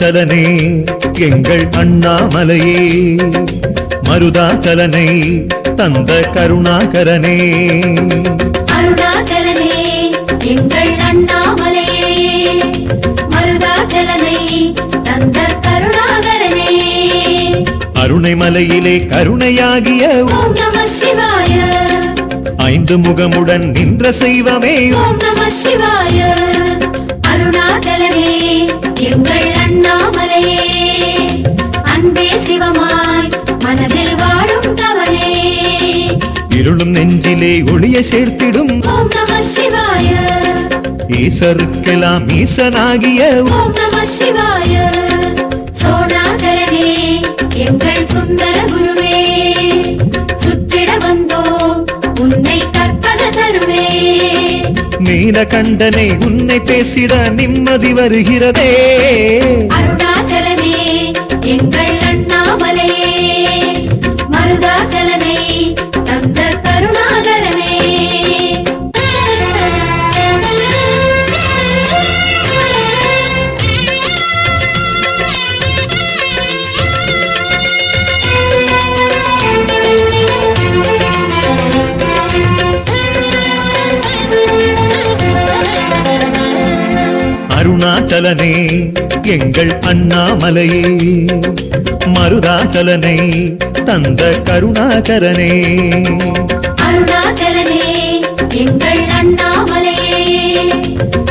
அருணாச்சலனே எங்கள் அண்ணாமலையே. மருதாச்சலனை தந்த கருணாகரனே. அருணாச்சலனே எங்கள் அண்ணாமலையே. மருதாச்சலனை தந்த கருணாகரனே. அருணை மலையிலே கருணையாகிய ஓம் நம சிவாய. ஐந்து முகமுடன் நின்ற செய்வமே ஓம் நம சிவாய. அருணாச்சலனே எங்கள் நெஞ்சிலே ஒளிய சேர்த்திடும். ஈசருக்கெல்லாம் ஈசனாகிய எங்கள் சுந்தர குருவே. சுற்றிட வந்தோம் உன்னை கற்பக தருவே. நீலகண்டனை உன்னை பேசிட நிம்மதி வருகிறதே. அருணாச்சலனே எங்கள் அருணாச்சலனே எங்கள் அண்ணாமலையே. மருதாச்சலனை தந்த கருணாகரனே. அருணாச்சலனே எங்கள் அண்ணாமலையே.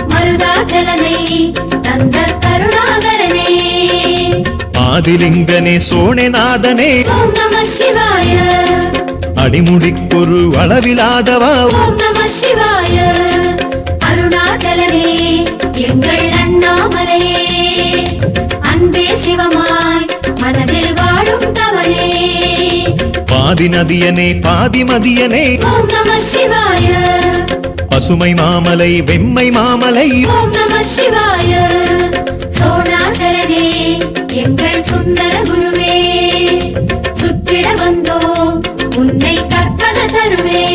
மருதாச்சலனை தந்த கருணாகரனே. ஆதிலிங்கனே சோழநாதனே ஓம் நம சிவாய. அடிமுடிக்கொரு அளவிலாதவா. ஓம் நம சிவாய. அருணாச்சலனே பாதி நதியனே பாதி மதியனே. பசுமை மாமலை வெம்மை மாமலை. எங்கள் சுந்தர குருவே. சுற்றிட வந்தோம் உன்னை கற்பக தருவே.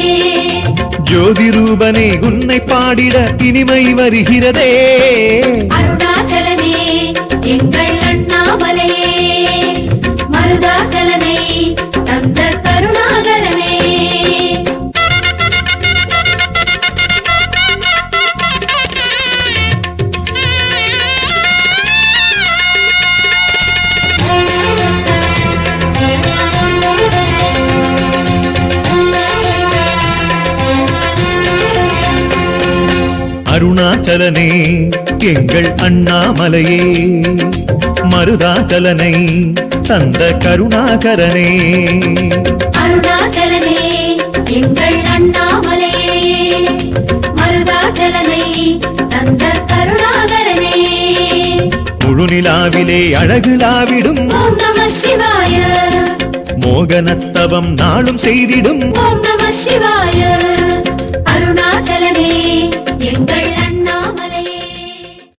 ஜோதி ரூபனே உன்னை பாடிட இனிமை வருகிறதே. அருணாச்சலனே எங்கள் அண்ணாமலையே. மருதாச்சலனை தந்த கருணாகரனே. அருணாச்சலனே எங்கள் அண்ணாமலையே. மருதாச்சலனை தந்த கருணாகரனே. முழுநிலாவிலே அழகுலாவிடும் ஓம் நம சிவாய. மோகனத்தவம் நாளும் செய்திடும். ஓம் நம சிவாய. அருணாச்சலனே